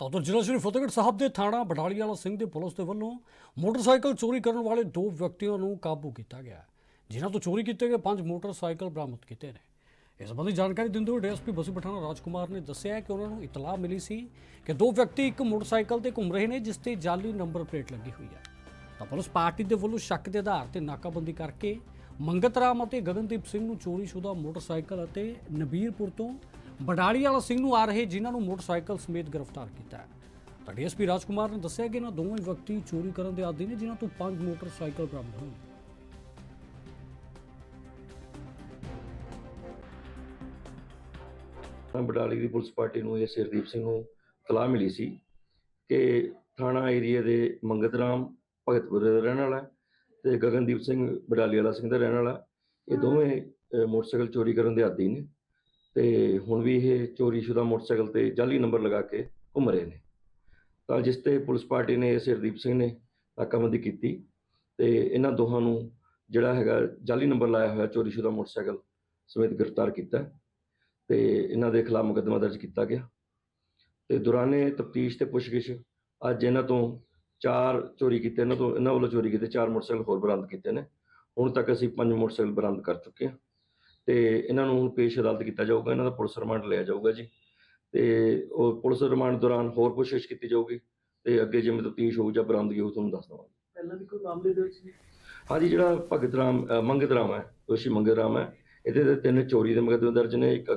ਤਾਂ ਉਧਰ ਜ਼ਿਲ੍ਹਾ ਸ਼੍ਰੀ ਫਤਿਹਗੜ੍ਹ ਸਾਹਿਬ ਦੇ ਥਾਣਾ ਬਡਾਲੀ ਵਾਲਾ ਸਿੰਘ ਦੇ ਪੁਲਿਸ ਦੇ ਵੱਲੋਂ ਮੋਟਰਸਾਈਕਲ ਚੋਰੀ ਕਰਨ ਵਾਲੇ ਦੋ ਵਿਅਕਤੀਆਂ ਨੂੰ ਕਾਬੂ ਕੀਤਾ ਗਿਆ। ਜਿਨ੍ਹਾਂ ਤੋਂ ਚੋਰੀ ਕੀਤੇ ਗਏ ਪੰਜ ਮੋਟਰਸਾਈਕਲ ਬਰਾਮਦ ਕੀਤੇ ਨੇ। ਇਸ ਸੰਬੰਧੀ ਜਾਣਕਾਰੀ ਦਿੰਦੇ ਹੋਏ ਡੀਐਸਪੀ ਬਸੀ ਪਠਾਣਾ ਰਾਜਕੁਮਾਰ ਨੇ ਦੱਸਿਆ ਕਿ ਉਹਨਾਂ ਨੂੰ ਇਤਲਾਹ ਮਿਲੀ ਸੀ ਕਿ ਦੋ ਵਿਅਕਤੀ ਇੱਕ ਮੋਟਰਸਾਈਕਲ ਤੇ ਘੁੰਮ ਰਹੇ ਨੇ, ਜਿਸ ਤੇ ਜਾਲੀ ਨੰਬਰ ਪਲੇਟ ਲੱਗੀ ਹੋਈ ਹੈ। ਤਾਂ ਪੁਲਿਸ ਪਾਰਟੀ ਦੇ ਵੱਲੋਂ ਸ਼ੱਕ ਦੇ ਆਧਾਰ ਤੇ ਨਾਕਾਬੰਦੀ ਕਰਕੇ ਮੰਗਤ ਰਾਮ ਅਤੇ ਗਗਨਦੀਪ ਸਿੰਘ ਨੂੰ ਚੋਰੀਸ਼ੁਦਾ ਮੋਟਰਸਾਈਕਲ ਅਤੇ ਨਬੀਰਪੁਰ ਤੋਂ ਬਡਾਲੀ ਵਾਲਾ ਸਿੰਘ ਨੂੰ ਆ ਰਹੇ ਜਿਨ੍ਹਾਂ ਨੂੰ ਮੋਟਰਸਾਈਕਲ ਸਮੇਤ ਗ੍ਰਿਫਤਾਰ ਕੀਤਾ ਹੈ। ਤਾਂ ਡੀਐਸਪੀ ਰਾਜਕੁਮਾਰ ਨੇ ਦੱਸਿਆ ਕਿ ਇਹਨਾਂ ਦੋਵੇਂ ਵਿਅਕਤੀ ਚੋਰੀ ਕਰਨ ਦੇ ਆਦੀ ਨੇ, ਜਿਨ੍ਹਾਂ ਤੋਂ ਪੰਜ ਮੋਟਰਸਾਈਕਲ ਬਰਾਮਦ ਹੋਏ ਬਡਾਲੀ ਦੀ ਪੁਲਿਸ ਪਾਰਟੀ ਨੂੰ ਇਹ ਸਿਰਦੀਪ ਸਿੰਘ ਨੂੰ ਤਲਾਹ ਮਿਲੀ ਸੀ ਕਿ ਥਾਣਾ ਏਰੀਆ ਦੇ ਮੰਗਤ ਰਾਮ ਭਗਤਪੁਰ ਦਾ ਰਹਿਣ ਵਾਲਾ ਤੇ ਗਗਨਦੀਪ ਸਿੰਘ ਬਡਾਲੀ ਵਾਲਾ ਸਿੰਘ ਦਾ ਰਹਿਣ ਵਾਲਾ ਇਹ ਦੋਵੇਂ ਮੋਟਰਸਾਈਕਲ ਚੋਰੀ ਕਰਨ ਦੇ ਆਦੀ ਨੇ। ਤੇ ਹੁਣ ਵੀ ਇਹ ਚੋਰੀਸ਼ੁਦਾ ਮੋਟਰਸਾਈਕਲ ਤੇ ਜਾਲੀ ਨੰਬਰ ਲਗਾ ਕੇ ਘੁੰਮ ਰਹੇ ਨੇ। ਤਾਂ ਜਿਸ ਤੇ ਪੁਲਿਸ ਪਾਰਟੀ ਨੇ ਸਿਰਦੀਪ ਸਿੰਘ ਨੇ ਨਾਕਾਬੰਦੀ ਕੀਤੀ ਤੇ ਇਹਨਾਂ ਦੋਹਾਂ ਨੂੰ ਜਿਹੜਾ ਹੈਗਾ ਜਾਲੀ ਨੰਬਰ ਲਾਇਆ ਹੋਇਆ ਚੋਰੀਸ਼ੁਦਾ ਮੋਟਰਸਾਈਕਲ ਸਮੇਤ ਗ੍ਰਿਫਤਾਰ ਕੀਤਾ ਹੈ। ਤੇ ਇਹਨਾਂ ਦੇ ਖਿਲਾਫ ਮੁਕੱਦਮਾ ਦਰਜ ਕੀਤਾ ਗਿਆ। ਤੇ ਦੌਰਾਨੇ ਤਫਤੀਸ਼ ਤੇ ਪੁੱਛਗਿੱਛ ਅੱਜ ਇਹਨਾਂ ਤੋਂ ਚਾਰ ਚੋਰੀ ਕੀਤੇ, ਇਹਨਾਂ ਤੋਂ, ਇਹਨਾਂ ਵੱਲੋਂ ਚੋਰੀ ਕੀਤੇ ਚਾਰ ਮੋਟਰਸਾਈਕਲ ਹੋਰ ਬਰਾਮਦ ਕੀਤੇ ਨੇ। ਹੁਣ ਤੱਕ ਅਸੀਂ ਪੰਜ ਮੋਟਰਸਾਈਕਲ ਬਰਾਮਦ ਕਰ ਚੁੱਕੇ ਹਾਂ। ਤੇ ਇਹਨਾਂ ਨੂੰ ਪੇਸ਼ ਅਦਾਲਤ ਕੀਤਾ ਜਾਊਗਾ ਇਹਨਾਂ ਦਾ ਪੁਲਿਸ ਰਿਮਾਂਡ ਲਿਆ ਜਾਊਗਾ ਜੀ। ਤੇ ਉਹ ਪੁਲਿਸ ਰਿਮਾਂਡ ਦੌਰਾਨ ਹੋਰ ਪੁੱਛਗਿੱਛ ਕੀਤੀ ਜਾਊਗੀ ਤੇ ਅੱਗੇ ਜਿਵੇਂ ਤਫਤੀਸ਼ ਹੋਊ ਜਾਂ ਬਰਾਮਦਗੀ ਹੋਊ ਤੁਹਾਨੂੰ ਦੱਸ ਦਵਾਂਗੇ। ਪਹਿਲਾਂ ਵੀ ਕੋਈ ਮਾਮਲੇ ਦੇ ਵਿੱਚ ਹਾਂਜੀ ਜਿਹੜਾ ਭਗਤ ਰਾਮ ਮੰਗਤ ਰਾਮ ਹੈ ਦੋਸ਼ੀ ਮੰਗਤ ਰਾਮ ਹੈ ਇਹਦੇ ਤੇ ਤਿੰਨ ਚੋਰੀ ਦੇ ਮੁਕੱਦਮੇ ਦਰਜ ਨੇ ਇੱਕ